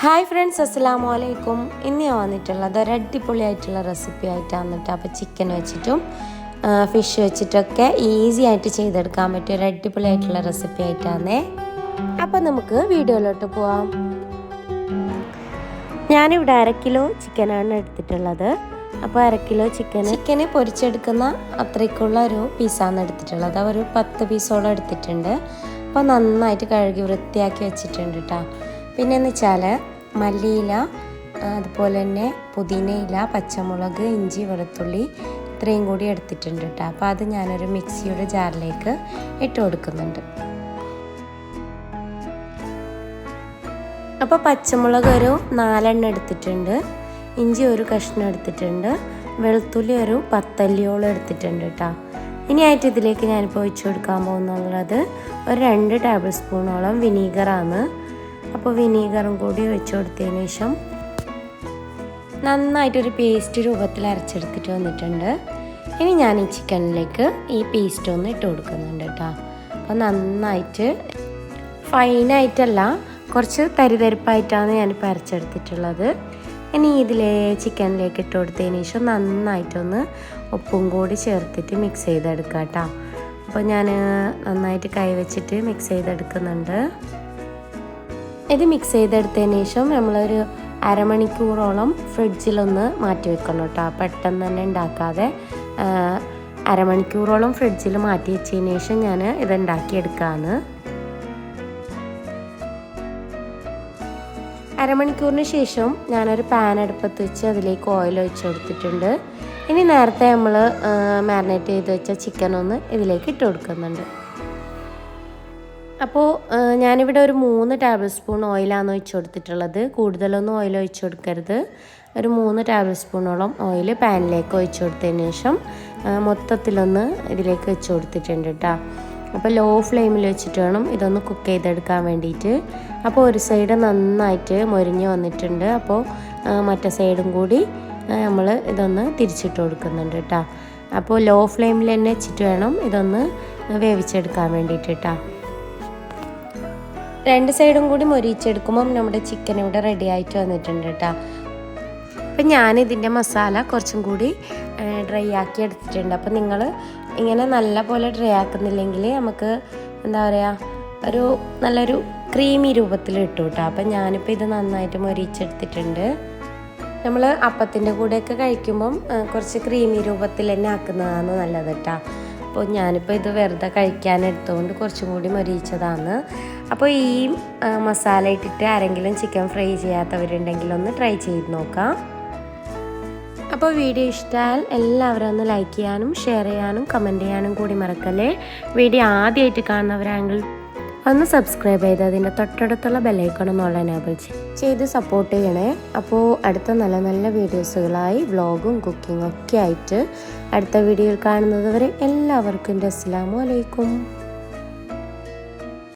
Hi friends അസ്സലാമു അലൈക്കും. ഇന്ന് ഞാൻ വന്നിട്ടുള്ളത് ഒരു അടിപൊളിയായിട്ടുള്ള റെസിപ്പി ആയിട്ടാണ് കേട്ടോ അപ്പോൾ ചിക്കൻ വെച്ചിട്ടും ഫിഷ് വെച്ചിട്ടൊക്കെ ഈസി ആയിട്ട് ചെയ്തെടുക്കാൻ പറ്റിയ ഒരു അടിപൊളിയായിട്ടുള്ള റെസിപ്പി ആയിട്ടാണേ. അപ്പോൾ നമുക്ക് വീഡിയോയിലോട്ട് പോവാം. ഞാനിവിടെ അര കിലോ ചിക്കനാണ് എടുത്തിട്ടുള്ളത്. അപ്പോൾ അര കിലോ ചിക്കൻ ചിക്കനെ പൊരിച്ചെടുക്കുന്ന അത്രയ്ക്കുള്ള ഒരു പീസാണ് എടുത്തിട്ടുള്ളത്. ഒരു പത്ത് പീസോളം എടുത്തിട്ടുണ്ട്. അപ്പോൾ നന്നായിട്ട് കഴുകി വൃത്തിയാക്കി വെച്ചിട്ടുണ്ട് കേട്ടോ പിന്നെ എന്ന് വെച്ചാൽ മല്ലിയില അതുപോലെ തന്നെ പുതിനയില പച്ചമുളക് ഇഞ്ചി വെളുത്തുള്ളി ഇത്രയും കൂടി എടുത്തിട്ടുണ്ട് കേട്ടോ. അപ്പോൾ അത് ഞാനൊരു മിക്സിയുടെ ജാറിലേക്ക് ഇട്ട് കൊടുക്കുന്നുണ്ട്. അപ്പോൾ പച്ചമുളക് ഒരു നാലെണ്ണം എടുത്തിട്ടുണ്ട്. ഇഞ്ചി ഒരു കഷ്ണം എടുത്തിട്ടുണ്ട്. വെളുത്തുള്ളി ഒരു പത്തല്ലിയോളം എടുത്തിട്ടുണ്ട് കേട്ടോ. ഇനി ആയിട്ട് ഇതിലേക്ക് ഞാനിപ്പോൾ ഒഴിച്ചു കൊടുക്കാൻ പോകുന്നുള്ളത് ഒരു രണ്ട് ടേബിൾ സ്പൂണോളം വിനീഗറാണ്. അപ്പോൾ വിനീഗറും കൂടി ഒഴിച്ചു കൊടുത്തതിന് ശേഷം നന്നായിട്ടൊരു പേസ്റ്റ് രൂപത്തിൽ അരച്ചെടുത്തിട്ട് വന്നിട്ടുണ്ട്. ഇനി ഞാൻ ഈ ചിക്കനിലേക്ക് ഈ പേസ്റ്റ് ഒന്ന് ഇട്ട് കൊടുക്കുന്നുണ്ട് കേട്ടോ. അപ്പോൾ നന്നായിട്ട് ഫൈനായിട്ടല്ല കുറച്ച് തരിതരിപ്പായിട്ടാണ് ഞാനിപ്പോൾ അരച്ചെടുത്തിട്ടുള്ളത്. ഇനി ഇതിലെ ചിക്കനിലേക്ക് ഇട്ട് കൊടുത്തതിന് ശേഷം നന്നായിട്ടൊന്ന് ഉപ്പും കൂടി ചേർത്തിട്ട് മിക്സ് ചെയ്തെടുക്കാം കേട്ടോ. അപ്പോൾ ഞാൻ നന്നായിട്ട് കൈ വെച്ചിട്ട് മിക്സ് ചെയ്തെടുക്കുന്നുണ്ട്. ഇത് മിക്സ് ചെയ്തെടുത്തതിന് ശേഷം നമ്മളൊരു അരമണിക്കൂറോളം ഫ്രിഡ്ജിലൊന്ന് മാറ്റി വെക്കണം കേട്ടോ. പെട്ടെന്ന് തന്നെ ഉണ്ടാക്കാതെ അരമണിക്കൂറോളം ഫ്രിഡ്ജിൽ മാറ്റി വെച്ചതിന് ശേഷം ഞാൻ ഇത് ഉണ്ടാക്കിയെടുക്കാമെന്ന് അരമണിക്കൂറിന് ശേഷം ഞാനൊരു പാൻ അടുപ്പത്ത് വെച്ച് അതിലേക്ക് ഓയിൽ ഒഴിച്ച് കൊടുത്തിട്ടുണ്ട്. ഇനി നേരത്തെ നമ്മൾ മാരിനേറ്റ് ചെയ്ത് വെച്ച ചിക്കൻ ഒന്ന് ഇതിലേക്ക് ഇട്ട് കൊടുക്കുന്നുണ്ട്. അപ്പോൾ ഞാനിവിടെ ഒരു മൂന്ന് ടേബിൾ സ്പൂൺ ഓയിലാണ് ഒഴിച്ചു കൊടുത്തിട്ടുള്ളത്. കൂടുതലൊന്നും ഓയിൽ ഒഴിച്ചു കൊടുക്കരുത്. ഒരു മൂന്ന് ടേബിൾ സ്പൂണോളം ഓയിൽ പാനിലേക്ക് ഒഴിച്ചു കൊടുത്തതിന് ശേഷം മൊത്തത്തിലൊന്ന് ഇതിലേക്ക് വെച്ച് കൊടുത്തിട്ടുണ്ട് കേട്ടോ അപ്പോൾ ലോ ഫ്ലെയിമിൽ വെച്ചിട്ട് വേണം ഇതൊന്ന് കുക്ക് ചെയ്തെടുക്കാൻ വേണ്ടിയിട്ട്. അപ്പോൾ ഒരു സൈഡ് നന്നായിട്ട് മൊരിഞ്ഞ് വന്നിട്ടുണ്ട്. അപ്പോൾ മറ്റേ സൈഡും കൂടി നമ്മൾ ഇതൊന്ന് തിരിച്ചിട്ട് കൊടുക്കുന്നുണ്ട് കേട്ടോ അപ്പോൾ ലോ ഫ്ലെയിമിൽ തന്നെ വെച്ചിട്ട് വേണം ഇതൊന്ന് വേവിച്ചെടുക്കാൻ വേണ്ടിയിട്ട് കേട്ടോ രണ്ട് സൈഡും കൂടി മൊരിച്ചെടുക്കുമ്പം നമ്മുടെ ചിക്കൻ ഇവിടെ റെഡി ആയിട്ട് വന്നിട്ടുണ്ട് കേട്ടോ അപ്പം ഞാനിതിന്റെ മസാല കുറച്ചും കൂടി ഡ്രൈ ആക്കി എടുത്തിട്ടുണ്ട്. അപ്പം നിങ്ങൾ ഇങ്ങനെ നല്ല പോലെ ഡ്രൈ ആക്കുന്നില്ലെങ്കിൽ നമുക്ക് എന്താ പറയുക ഒരു നല്ലൊരു ക്രീമി രൂപത്തിൽ ഇട്ടു കേട്ടോ അപ്പം ഞാനിപ്പോൾ ഇത് നന്നായിട്ട് മൊരിച്ചെടുത്തിട്ടുണ്ട്. നമ്മൾ അപ്പത്തിന്റെ കൂടെയൊക്കെ കഴിക്കുമ്പം കുറച്ച് ക്രീമി രൂപത്തിൽ തന്നെ ആക്കുന്നതാണ് നല്ലത് കേട്ടോ അപ്പോൾ ഞാനിപ്പോൾ ഇത് വെറുതെ കഴിക്കാൻ എടുത്തുകൊണ്ട് കുറച്ചും കൂടി മൊരിയിച്ചതാണ്. അപ്പോൾ ഈ മസാല ഇട്ടിട്ട് ആരെങ്കിലും ചിക്കൻ ഫ്രൈ ചെയ്യാത്തവരുണ്ടെങ്കിൽ ഒന്ന് ട്രൈ ചെയ്ത് നോക്കാം. അപ്പോൾ വീഡിയോ ഇഷ്ടമായാൽ എല്ലാവരും ഒന്ന് ലൈക്ക് ചെയ്യാനും ഷെയർ ചെയ്യാനും കമന്റ് ചെയ്യാനും കൂടി മറക്കല്ലേ? വീഡിയോ ആദ്യമായിട്ട് കാണുന്നവരാണെങ്കിൽ ഒന്ന് സബ്സ്ക്രൈബ് ചെയ്ത് അതിന്റെ തൊട്ടടുത്തുള്ള ബെല്ലൈക്കണമെന്നുള്ള എനേബിൾ ചെയ്ത് സപ്പോർട്ട് ചെയ്യണേ. അപ്പോൾ അടുത്ത നല്ല നല്ല വീഡിയോസുകളായി വ്ളോഗും കുക്കിങ്ങും ഒക്കെ ആയിട്ട് അടുത്ത വീഡിയോയിൽ കാണുന്നത് വരെ എല്ലാവർക്കും അസ്സാം വലൈക്കും